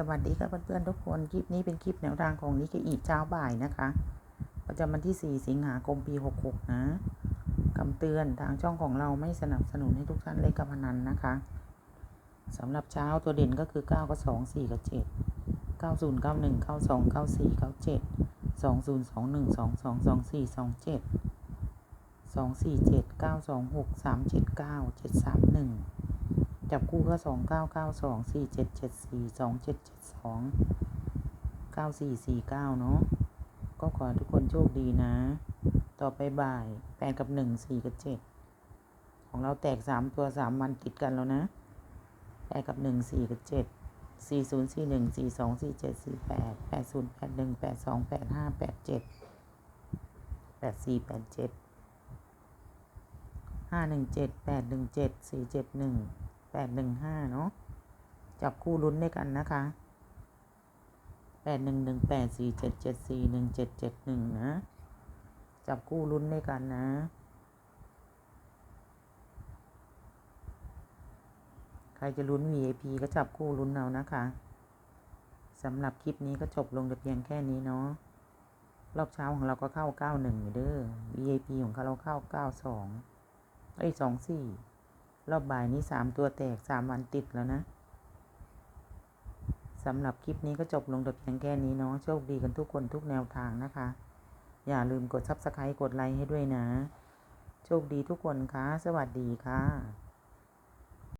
สวัสดีครับเพื่อนๆทุกคน คลิปนี้เป็นคลิปแนวทางของนิกเกอีเช้าบ่ายนะคะ ประจำวันที่ 4 สิงหาคมปี 66 นะคำเตือนทางช่องของเราไม่สนับสนุนให้ทุกท่านเล่นการพนันนะคะสำหรับเช้าตัวเด่นก็คือ 9 กับ 2 4 กับ 7 90 91 92 94 97 20 21 22 24 27 247 926 379 731 จับคู่ก็สองเก้าเก้าสองสี่เจ็ดเจ็ดสี่สองเจ็ดเจ็ดสองเก้าสี่สี่เก้าเนาะก็ขอทุกคนโชคดีนะ ต่อไปบ่ายแปดกับหนึ่งสี่กับเจ็ดของเราแตกสามตัวสามวันติดกันแล้วนะแปดกับหนึ่งสี่กับเจ็ดสี่ศูนย์สี่หนึ่งสี่สองสี่เจ็ดสี่แปดแปดศูนย์แปดหนึ่งแปดสองแปดห้าแปดเจ็ดแปดสี่แปดเจ็ดห้าหนึ่งเจ็ดแปดหนึ่งเจ็ดสี่เจ็ดหนึ่ง ดหนึ่งห้าเนาะจับคู่ลุ้นด้วยกันนะคะแปดหนึ่งหนึ่งแปดสี่เจ็ดเจ็ดสี่หนึ่งเจ็ดเจ็ดหนึ่งนะ จับคู่ลุ้นด้วยกันนะ ใครจะลุ้น VIP ก็จับคู่ลุ้นเอานะคะสำหรับคลิปนี้ก็จบลงแต่เพียงแค่นี้เนาะรอบเช้าของเราก็เข้า 91 อยู่เด้อ VIP ของเราเข้า 92 เอ้ย 24 รอบบ่ายนี้สามตัวแตกสามวันติดแล้วนะสำหรับคลิปนี้ก็จบลงแต่เพียงแค่นี้เนาะโชคดีกันทุกคนทุกแนวทางนะคะ อย่าลืมกดซับสไครต์กดไลค์ให้ด้วยนะ โชคดีทุกคนคะสวัสดีค่ะ